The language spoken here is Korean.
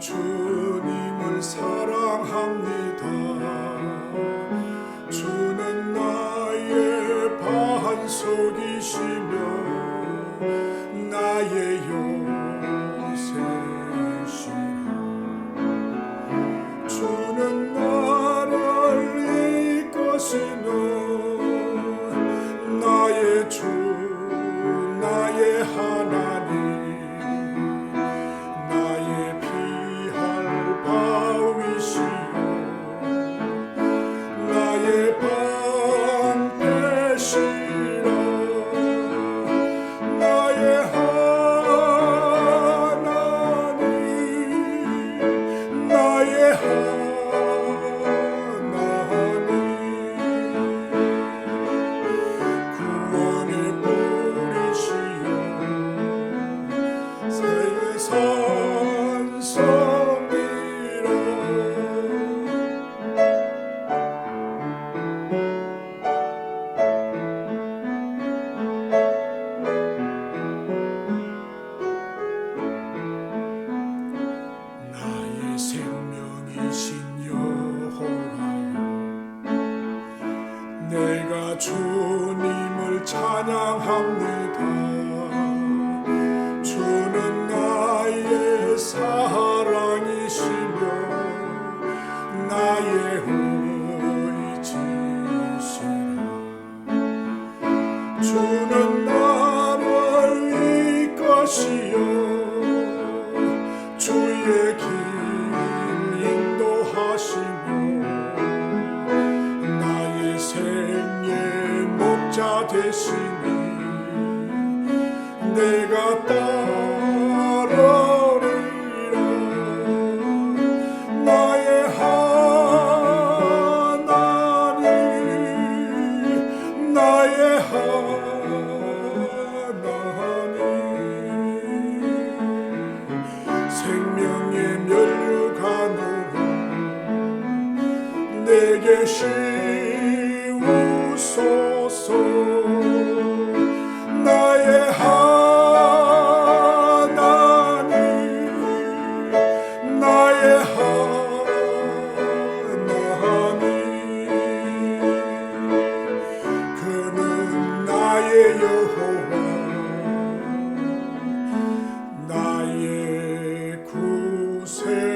주님을 사랑합니다. 주는 나의 반석이시며 나의 요새시라 주는 나를 이끄시며 찬양합니다. 주는 나의 사랑이시며 나의 의지시라. 주는 나를 이끄시어 주의 길 인도하시며 나의 생의 목자 되시니 내가 따르리라. 나의 하나님 나의 하나님. 생명의 면류관으로 내게 시 여호와 나의 구세.